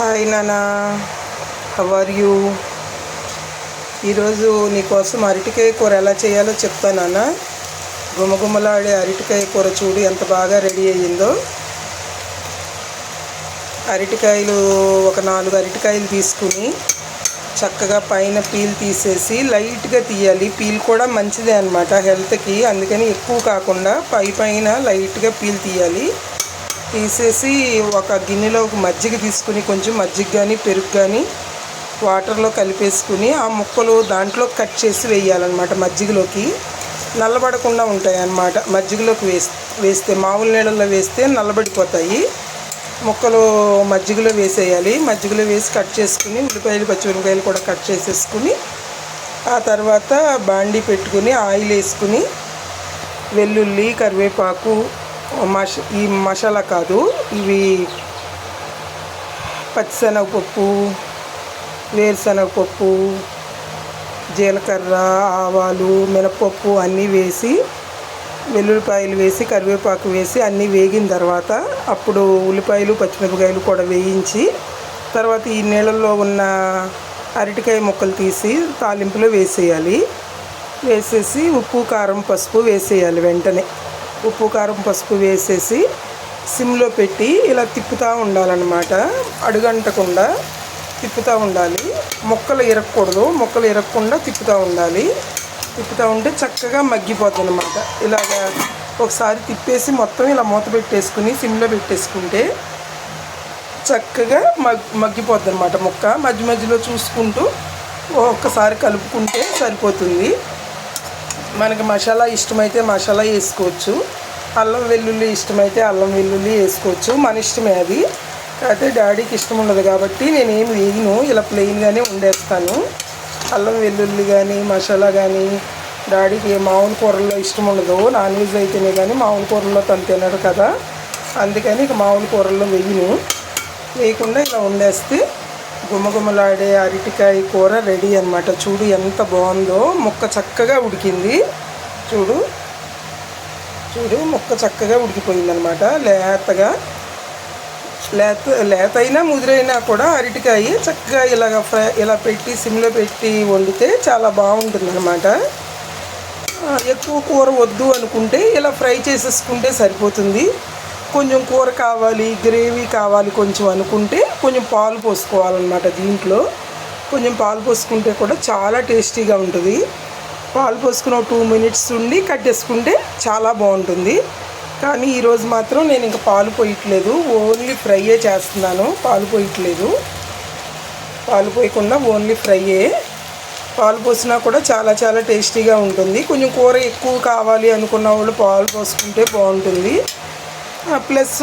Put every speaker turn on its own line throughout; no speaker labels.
Hi నానా how are you ఈరోజు నీకోసం అరటికాయ కూర ఎలా చేయాలో చెప్తాను గుమగుమలాడే అరటికాయ కూర చూడు ఎంత బాగా రెడీ అయ్యిందో. అరటికాయలు ఒక నాలుగు అరటికాయలు తీసుకుని చక్కగా పైన పీల్ తీసేసి లైట్గా తీయాలి. పీల్ కూడా మంచిదే అనమాట హెల్త్కి. అందుకని ఎక్కువ కాకుండా పై పైన లైట్గా పీల్ తీయాలి. తీసేసి ఒక గిన్నెలో మజ్జిగ తీసుకుని కొంచెం మజ్జిగ కానీ పెరుగు కానీ వాటర్లో కలిపేసుకుని ఆ ముక్కలు దాంట్లో కట్ చేసి వేయాలన్నమాట మజ్జిగలోకి. నల్లబడకుండా ఉంటాయి అన్నమాట మజ్జిగలోకి వేస్ వేస్తే మామూలు నీళ్ళల్లో వేస్తే నల్లబడిపోతాయి. ముక్కలు మజ్జిగలో వేసేయాలి. మజ్జిగలో వేసి కట్ చేసుకుని ఉల్లిపాయలు పచ్చిమిరపకాయలు కూడా కట్ చేసేసుకుని ఆ తర్వాత బాండీ పెట్టుకుని ఆయిల్ వేసుకుని వెల్లుల్లి కరివేపాకు మష ఈ మసాలా కాదు ఇవి పచ్చిశనగపప్పు వేరుశనగపప్పు జీలకర్ర ఆవాలు మినపప్పు అన్నీ వేసి వెల్లుల్లిపాయలు వేసి కరివేపాకు వేసి అన్నీ వేగిన తర్వాత అప్పుడు ఉల్లిపాయలు పచ్చిమిరపకాయలు కూడా వేయించి తర్వాత ఈ నీళ్ళల్లో ఉన్న అరటికాయ ముక్కలు తీసి తాలింపులో వేసేయాలి. వేసేసి ఉప్పు కారం పసుపు వేసేయాలి వెంటనే. ఉప్పు కారం పసుపు వేసేసి సిమ్లో పెట్టి ఇలా తిప్పుతూ ఉండాలన్నమాట. అడుగంటకుండా తిప్పుతూ ఉండాలి. మొక్కలు ఇరగకూడదు మొక్కలు ఇరగకుండా తిప్పుతూ ఉండాలి. తిప్పుతూ ఉంటే చక్కగా మగ్గిపోతుంది అనమాట ఇలాగ ఒకసారి తిప్పేసి మొత్తం ఇలా మూత పెట్టేసుకుని సిమ్లో పెట్టేసుకుంటే చక్కగా మగ్ మగ్గిపోద్ది అనమాట ముక్క. మధ్య మధ్యలో చూసుకుంటూ ఒక్కసారి కలుపుకుంటే సరిపోతుంది. మనకి మసాలా ఇష్టమైతే మసాలా వేసుకోవచ్చు. అల్లం వెల్లుల్లి ఇష్టమైతే అల్లం వెల్లుల్లి వేసుకోవచ్చు. మన ఇష్టమే అది. కాకపోతే డాడీకి ఇష్టం ఉండదు కాబట్టి నేను ఏమి వేయను. ఇలా ప్లెయిన్గానే ఉండేస్తాను అల్లం వెల్లుల్లి కానీ మసాలా కానీ డాడీకి మామూలు కూరల్లో ఇష్టం ఉండదు. నాన్ వెజ్ అయితేనే కానీ మామూలు కూరల్లో తను తినడు కదా. అందుకని ఇక మామూలు కూరల్లో వేయను. వేయకుండా ఇలా వండేస్తే గుమగుమలాడే అరటికాయ కూర రెడీ అనమాట చూడు ఎంత బాగుందో. ముక్క చక్కగా ఉడికింది. చూడు. చూడు ముక్క చక్కగా ఉడికిపోయిందనమాట లేతగా. లేత లేత అయినా ముదిరైనా కూడా అరటికాయ చక్కగా ఇలాగ ఫ్రై ఇలా పెట్టి సిమ్లో పెట్టి వండితే చాలా బాగుంటుంది అనమాట ఎక్కువ కూర వద్దు అనుకుంటే ఇలా ఫ్రై చేసేసుకుంటే సరిపోతుంది. కొంచెం కూర కావాలి గ్రేవీ కావాలి కొంచెం అనుకుంటే కొంచెం పాలు పోసుకోవాలన్నమాట దీంట్లో. కొంచెం పాలు పోసుకుంటే కూడా చాలా టేస్టీగా ఉంటుంది. పాలు పోసుకుని ఒక టూ మినిట్స్ ఉండి కట్టేసుకుంటే చాలా బాగుంటుంది. కానీ ఈరోజు మాత్రం నేను ఇంకా పాలు పోయట్లేదు. ఓన్లీ ఫ్రైయే చేస్తున్నాను. పాలు పోయట్లేదు. పాలు పోయకుండా ఓన్లీ ఫ్రైయే. పాలు పోసినా కూడా చాలా చాలా టేస్టీగా ఉంటుంది. కొంచెం కూర ఎక్కువ కావాలి అనుకున్న వాళ్ళు పాలు పోసుకుంటే బాగుంటుంది. ప్లస్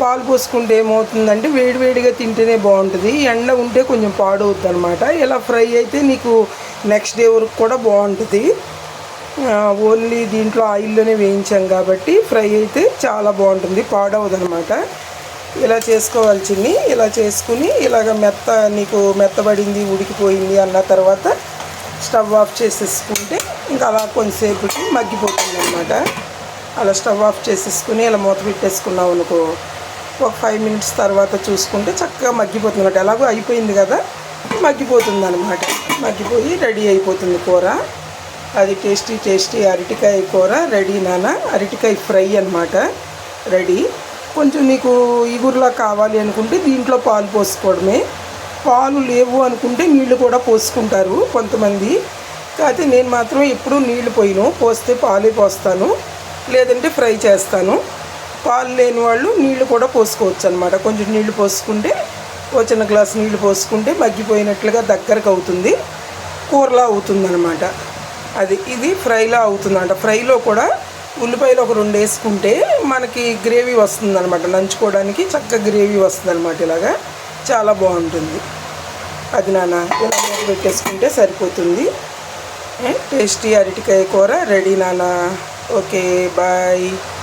పాలు పోసుకుంటే ఏమవుతుందంటే వేడివేడిగా తింటేనే బాగుంటుంది. ఎండ ఉంటే కొంచెం పాడవుద్ది అనమాట ఇలా ఫ్రై అయితే నీకు నెక్స్ట్ డే వరకు కూడా బాగుంటుంది. ఓన్లీ దీంట్లో ఆయిల్లోనే వేయించాం కాబట్టి ఫ్రై అయితే చాలా బాగుంటుంది పాడవదు అనమాట ఇలా చేసుకోవాల్సింది. ఇలా చేసుకుని ఇలాగ మెత్త నీకు మెత్తబడింది ఉడికిపోయింది అన్న తర్వాత స్టవ్ ఆఫ్ చేసేసుకుంటే ఇంకా అలా కొంతసేపుకి మగ్గిపోతుంది అనమాట అలా స్టవ్ ఆఫ్ చేసేసుకుని ఇలా మూత పెట్టేసుకున్నాం అనుకో ఒక ఫైవ్ మినిట్స్ తర్వాత చూసుకుంటే చక్కగా మగ్గిపోతుంది అనమాట ఎలాగో అయిపోయింది కదా మగ్గిపోతుంది అనమాట మగ్గిపోయి రెడీ అయిపోతుంది కూర. అది టేస్టీ టేస్టీ అరటికాయ కూర రెడీ నాన్న. అరటికాయ ఫ్రై అనమాట రెడీ. కొంచెం నీకు ఈగురులా కావాలి అనుకుంటే దీంట్లో పాలు పోసుకోవడమే. పాలు లేవు అనుకుంటే నీళ్ళు కూడా పోసుకుంటారు కొంతమంది. కాకపోతే నేను మాత్రం ఎప్పుడూ నీళ్ళు పోయిను. పోస్తే పాలే పోస్తాను. లేదంటే ఫ్రై చేస్తాను. పాలు లేని వాళ్ళు నీళ్ళు కూడా పోసుకోవచ్చు అనమాట కొంచెం నీళ్ళు పోసుకుంటే ఓ చిన్న గ్లాస్ నీళ్ళు పోసుకుంటే మగ్గిపోయినట్లుగా దగ్గరకు అవుతుంది. కూరలా అవుతుందన్నమాట. అది ఇది ఫ్రైలా అవుతుందంట. ఫ్రైలో కూడా ఉల్లిపాయలు ఒక రెండు వేసుకుంటే మనకి గ్రేవీ వస్తుందన్నమాట. నంచుకోవడానికి చక్కగా గ్రేవీ వస్తుందన్నమాట ఇలాగా. చాలా బాగుంటుంది. అది నాన్న ఇలా మూత పెట్టేసుకుంటే సరిపోతుంది. టేస్టీ అరటికాయ కూర రెడీ నాన్న. Okay, bye.